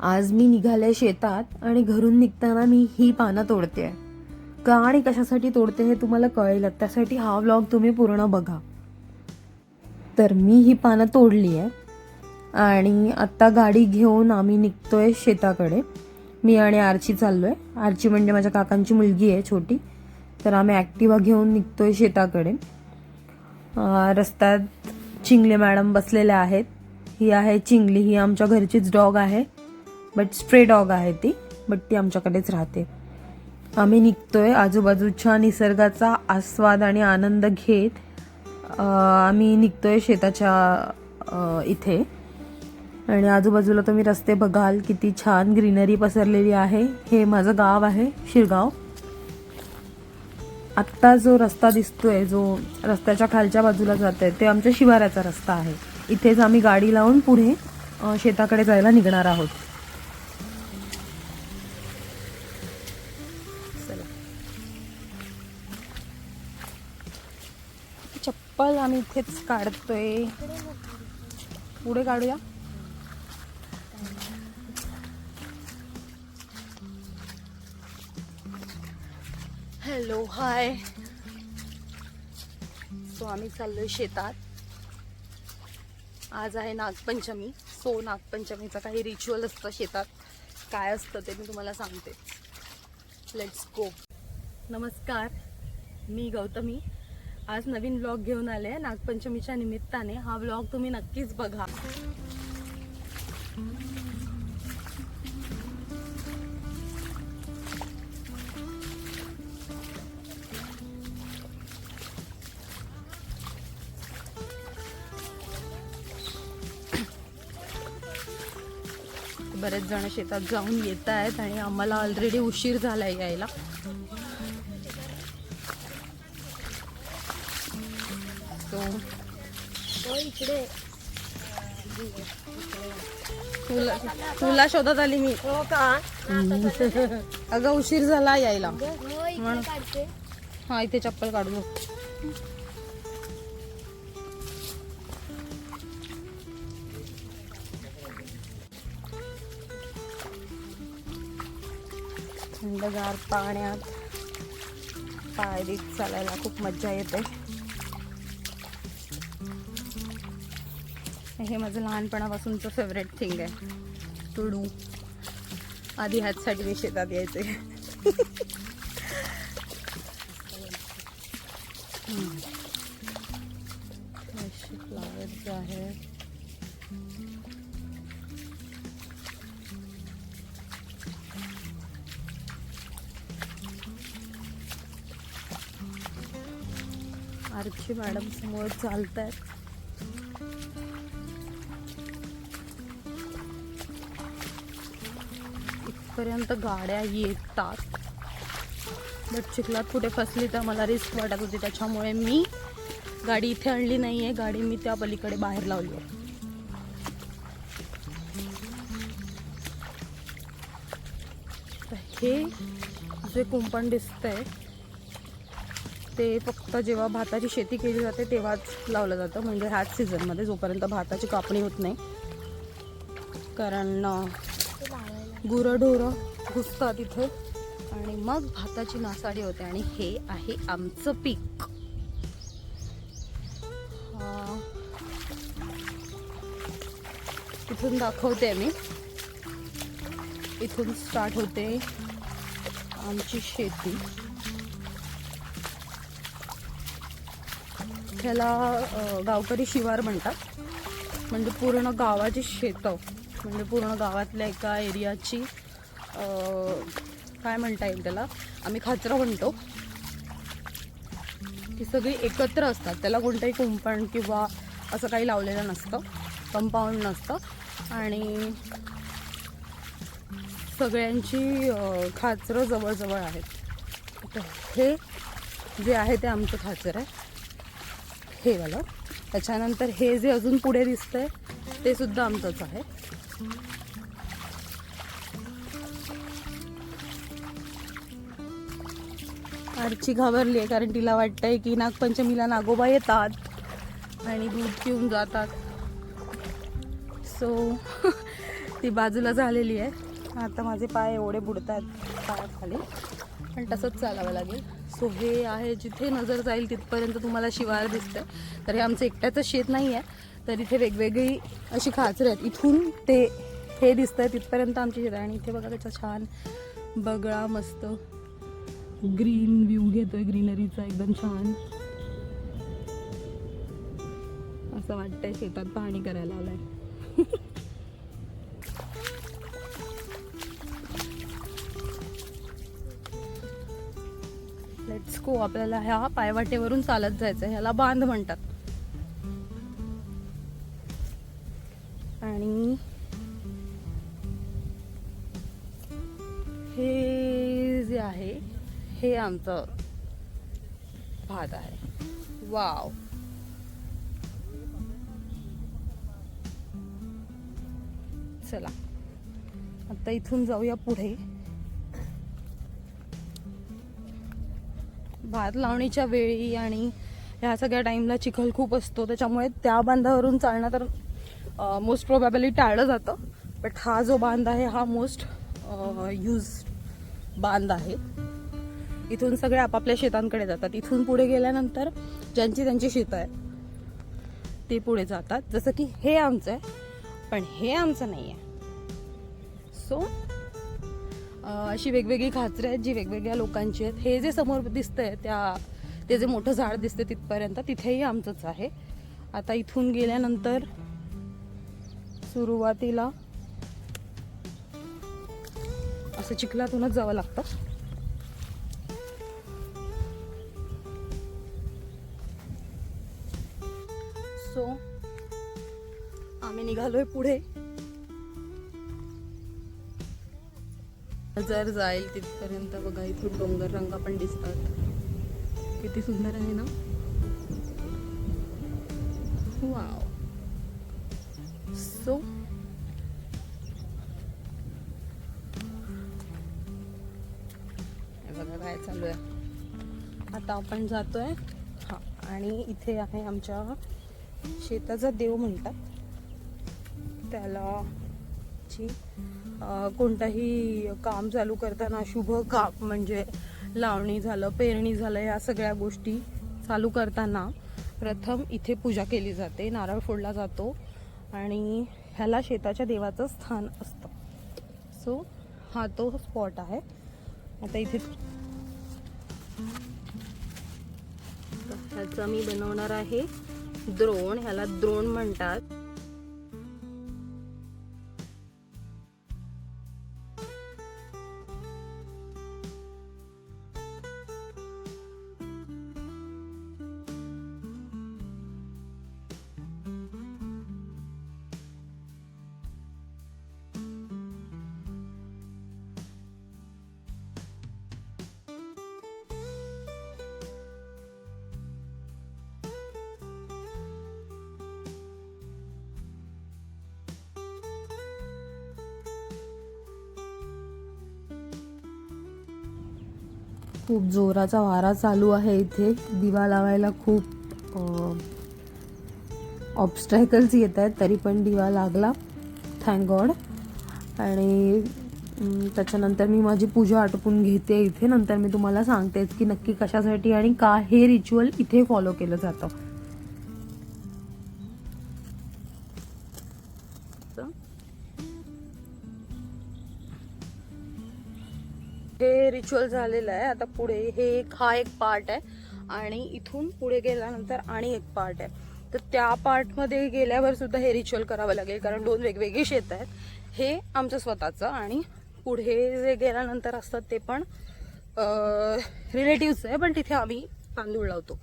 आज मी निघाले शेतात आणि घरून निघताना मी ही पानं तोडते. का आणि कशासाठी तोडते हे तुम्हाला कळेल त्यासाठी हा व्लॉग तुम्ही पूर्ण बघा. तर मी ही पानं तोडली आहे. आणि आत्ता गाडी घेऊन आम्ही निघतोय शेताकडे. मी आणि आरची चाललोय. आरची म्हणजे माझ्या काकांची मुलगी आहे छोटी. तर आम्ही ॲक्टिवा घेऊन निघतोय शेताकडे. रस्त्यात चिंगले मॅडम बसलेल्या आहेत. ही आहे चिंगली. ही आमच्या घरचीच डॉग आहे. बट स्ट्रे डॉग आहे ती बट ती आमच्याकडेच राहते. आम्ही निघतोय आजूबाजूच्या निसर्गाचा आस्वाद आणि आनंद घेत आम्ही निघतोय शेताच्या इथे. आणि आजूबाजूला तुम्ही रस्ते बघाल किती छान ग्रीनरी पसरलेली आहे. हे माझं गाव आहे शिरगाव. आत्ता जो रस्ता दिसतोय जो रस्त्याच्या खालच्या बाजूला जात आहे ते आमच्या शिवाराचा रस्ता आहे. इथेच आम्ही गाडी लावून पुढे शेताकडे जायला निघणार आहोत. कॉल आम्ही इथेच काढतोय. पुढे काढूया. हॅलो हाय सो आम्ही चाललोय शेतात. आज आहे नागपंचमी. सो नागपंचमीचं काही रिच्युअल असतं शेतात. काय असतं ते मी तुम्हाला सांगते. लेट्स गो नमस्कार. मी गौतमी. आज नवीन ब्लॉग घेऊन आले नागपंचमीच्या निमित्ताने. हा ब्लॉग तुम्ही नक्कीच बघा. बरेच जण शेतात जाऊन येत आहेत आणि आम्हाला ऑलरेडी उशीर झालाय यायला. तुला तुला शोधत आली मी. हो का? अगं उशीर झाला यायला. हो हा इथे चप्पल काढू दे. थंडगार पाण्यात पाय देत चालायला खूप मज्जा येते. हे माझं लहानपणापासूनचं फेवरेट थिंग आहे. तुडू. आधी ह्याचसाठी मी शेतात यायचे. अशी फ्लावर्स जे मॅडम समोर चालत आहेत इथपर्यंत गाड्या येतात. बट चिखलात कुठे फसली तर मला रिस्क वाटत होती. त्याच्यामुळे मी गाडी इथे आणली नाही आहे गाडी मी त्या पलीकडे बाहेर लावली आहे. हे जे कुंपण दिसतंय ते फक्त जेव्हा भाताची शेती केली जाते तेव्हाच लावलं जातं. म्हणजे ह्याच सीझनमध्ये जोपर्यंत भाताची कापणी होत नाही. कारण गुरंढोरं घुसतात इथे. आणि मग भाताची नासाडी होते. आणि हे आहे आमचं पीक. इथून दाखवते मी. इथून स्टार्ट होते आमची शेती. ह्याला गावकरी शिवार म्हणतात. म्हणजे पूर्ण गावाची शेतं. म्हणजे पूर्ण गावातल्या एका एरियाची काय म्हणता येईल त्याला? आम्ही खाचरं म्हणतो. ती सगळी एकत्र असतात. त्याला कोणतंही कुंपण किंवा असं काही लावलेलं नसतं. कंपाऊंड नसतं. आणि सगळ्यांची खाचरं जवळजवळ आहेत. तर हे जे आहे ते आमचं खाचर आहे. हे वालं. त्याच्यानंतर हे जे अजून पुढे दिसतंय ते सुद्धा आमचंच आहे. आरची घाबरली आहे कारण तिला वाटतंय की नागपंचमीला नागोबा येतात आणि दूध पिऊन जातात. सो ती बाजूला झालेली आहे. आता माझे पाय एवढे बुडतात पायाखाली. पण तसंच चालावं लागेल. सो हे आहे जिथे नजर जाईल तिथपर्यंत तुम्हाला शिवार दिसतं तर हे आमचं एकट्याचं शेत नाही आहे तर इथे वेगवेगळी अशी खाचरं आहेत. इथून ते हे दिसतंय तिथपर्यंत आमची शेत आहे आणि इथे बघा त्याचा छान बगळा मस्त ग्रीन व्ह्यू घेतोय ग्रीनरीचा एकदम छान. असं वाटतंय शेतात पाहणी करायला आलाय. लेट्स गो आपल्याला ह्या पायवाटेवरून चालत जायचं ह्याला बांध म्हणतात. आणि हे जे आहे हे आमचं भात आहे. वाव. चला. आता इथून जाऊया पुढे. भात लावणीच्या वेळी आणि ह्या सगळ्या टाईमला चिखल खूप असतो त्याच्यामुळे त्या बांधावरून चालणं तर मोस्ट प्रोबॅबली टाळलं जातं. बट हा जो बांध आहे हा मोस्ट यूज बांध आहे. इथून सगळे आपापल्या शेतांकडे जातात. इथून पुढे गेल्यानंतर ज्यांची त्यांची शेतं आहेत ते पुढे जातात. जसं की हे आमचं आहे पण हे आमचं नाही आहे. सो अशी वेगवेगळी खाचरे आहेत जी वेगवेगळ्या लोकांची आहेत. हे जे समोर दिसतंय त्या ते जे मोठं झाड दिसतं तिथपर्यंत तिथेही आमचंच आहे. आता इथून गेल्यानंतर सुरुवातीला असं चिखलातूनच जावं लागतं. सो आम्ही निघालोय पुढे. जर जाईल तिथपर्यंत बघा इथून डोंगर रंगा पण दिसतात. किती सुंदर आहे ना? वाव सो बघा काय चालू आहे. आता आपण जातोय. हा. आणि इथे आहे आमच्या शेताचा देव म्हणतात. त्याला जी अ, कोणताही काम चालू करताना शुभ काम म्हणजे लावणी झालं पेरणी झालं या सगळ्या गोष्टी चालू करताना प्रथम इथे पूजा केली जाते. नारळ फोडला जातो. आणि ह्याला शेताच्या देवाचं स्थान असतं. सो हा तो स्पॉट आहे. आता इथे ह्याचा मी बनवणार आहे द्रोण. ह्याला द्रोण म्हणतात. खूप जोराचा वारा चालू आहे इथे. दिवा लावायला खूप ऑबस्ट्रॅकल्स येत आहेत तरी पण दिवा लागला. थँक गॉड आणि त्याच्यानंतर मी माझी पूजा आटपून घेते इथे. नंतर मी तुम्हाला सांगतेच की नक्की कशासाठी आणि का हे रिच्युअल इथे फॉलो केलं जातं. हे रिच्युअल झालेलं आहे. आता पुढे हे एक हा एक पार्ट आहे. आणि इथून पुढे गेल्यानंतर आणि एक पार्ट आहे. तर त्या पार्टमध्ये गेल्यावर सुद्धा हे रिच्युअल करावं लागेल. कारण दोन वेगवेगळी शेत आहेत. हे आमचं स्वतःचं आणि पुढे जे गेल्यानंतर असतात ते पण रिलेटिव्स आहे. पण तिथे आम्ही तांदूळ लावतो.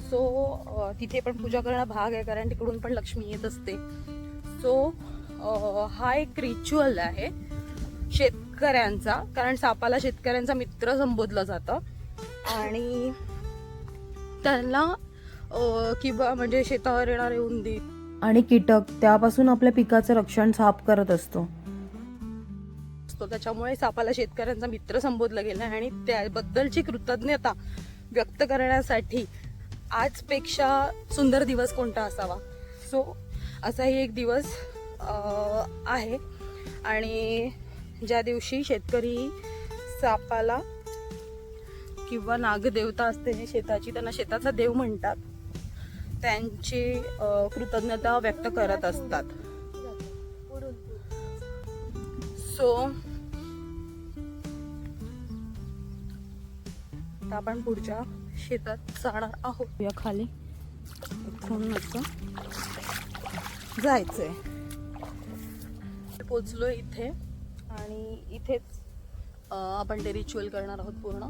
सो तिथे पण पूजा करणं भाग आहे. कारण तिकडून पण लक्ष्मी येत असते. सो हा एक रिच्युअल आहे. शेत शेतकऱ्यांचा कारण सापाला शेतकऱ्यांचा मित्र संबोधलं जातं. आणि त्यांना किंवा म्हणजे शेतावर येणारे उंदीर आणि कीटक त्यापासून आपल्या पिकाचं रक्षण साफ करत असतो. असतो. त्याच्यामुळे सापाला शेतकऱ्यांचा मित्र संबोधलं गेलं आणि त्याबद्दलची कृतज्ञता व्यक्त करण्यासाठी आजपेक्षा सुंदर दिवस कोणता असावा? सो असाही एक दिवस आहे. आणि ज्या दिवशी शेतकरी सापाला किंवा नागदेवता असते जी शेताची त्यांना शेताचा देव म्हणतात. त्यांची कृतज्ञता व्यक्त करत असतात. सो आता आपण पुढच्या शेतात जाणार आहोत. या खाली इथून जायचंय. पोचलो इथे. आणि इथेच आपण ते रिच्युअल करणार आहोत पूर्ण.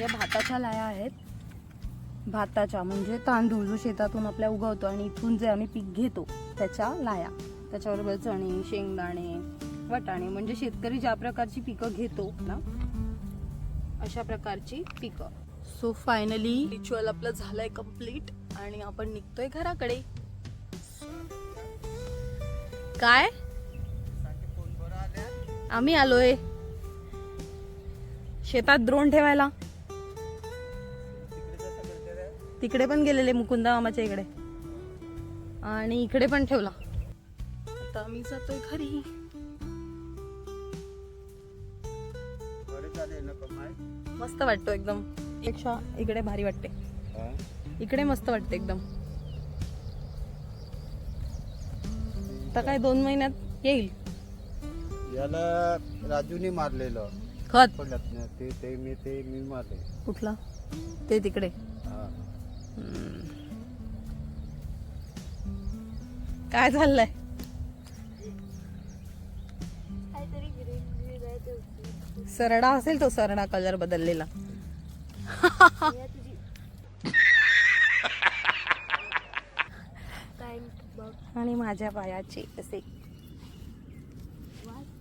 या भाताच्या लाया आहेत. भाताच्या म्हणजे तांदूळ जो शेतातून आपल्या उगवतो आणि इथून जे आम्ही पीक घेतो त्याच्या लाया. त्याच्याबरोबर चणे शेंगदाणे वटाणे म्हणजे शेतकरी ज्या प्रकारची पिकं घेतो ना अशा प्रकारची पिकं. सो फायनली रिच्युअल आपलं झालंय कंप्लीट आणि आपण निघतोय घराकडे. काय? आम्ही आलोय. शेतात द्रोण ठेवायला. तिकडे पण गेलेले मुकुंदा मामाच्या इकडे. आणि इकडे पण ठेवला. आता आम्ही जातोय घरी. मस्त वाटतो एकदम. पेक्षा इकडे भारी वाटते. इकडे मस्त वाटते एकदम. आता काय दोन महिन्यात येईल. याला राजूने मारलेलं. खत. पडल्यात ना ते ते मी ते मी मारले. कुठला? ते तिकडे. काय चाललंय? सरडा असेल तो सरडा कलर बदललेला. आणि माझ्या पायाचे असे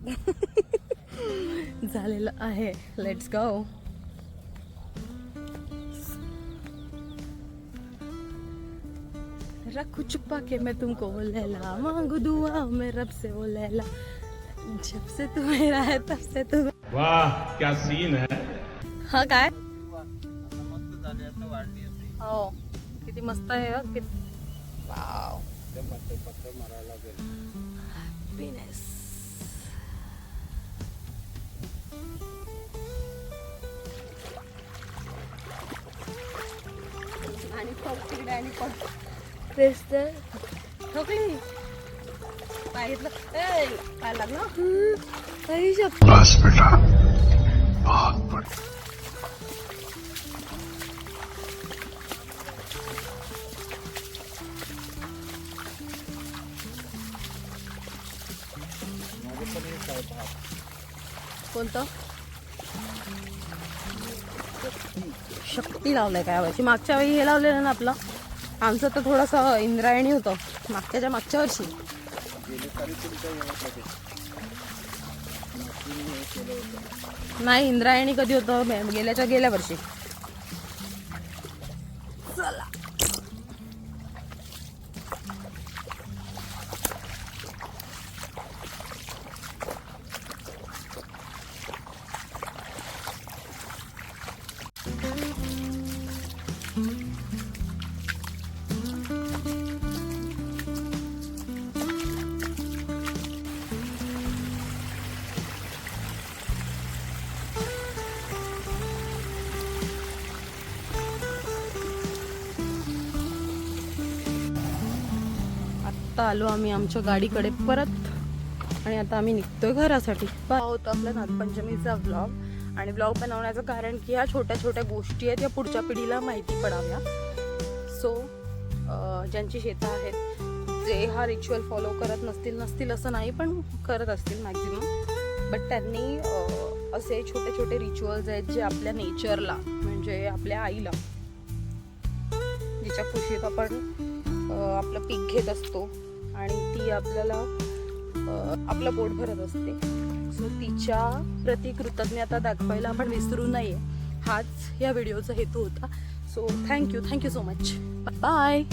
झालेलं आहे. लेट्स गो रखू छुपा के मैं तुमको वो लैला मांगू दुआ मैं रब से वो लैला जब से तू मेरा है तब से तू वाह क्या सीन है? हा काय? मस्त झाले आता वाढली असते हो किती मस्त आहे हं. कित- वाव. हॅपीनेस आणि पग तिकडे आणि पग ठोकली पाहिलं ए काय लागलं काही भात कोणतं शक्ती लावलंय काय वर्षी मागच्या वेळी हे लावलेलं ना आपलं आमचं तर थोडंसं इंद्रायणी होतं मागच्याच्या मागच्या वर्षी. नाही इंद्रायणी कधी होतं? गेल्याच्या गेल्या वर्षी. आत्ता आलो आम्ही आमच्या गाडीकडे परत. आणि आता आम्ही निघतोय घरासाठी. हा आपला नागपंचमीचा ब्लॉग आणि ब्लॉग बनवण्याचं कारण की ह्या छोट्या छोट्या गोष्टी आहेत या पुढच्या पिढीला माहिती पडाव्या. सो ज्यांची शेतं आहेत जे हा रिच्युअल फॉलो करत नसतील नसतील असं नाही पण करत असतील मॅक्झिमम बट त्यांनी असे छोटे छोटे रिच्युअल्स आहेत जे आपल्या नेचरला म्हणजे आपल्या आईला जिच्या खुशीत आपण आपलं पीक घेत असतो आणि ती आपल्याला आपलं पोट भरत असते. सो तिच्या प्रति कृतज्ञता दाखवायला आपण विसरू नये. हाच या व्हिडिओचा हेतू होता. So thank you thank you so much bye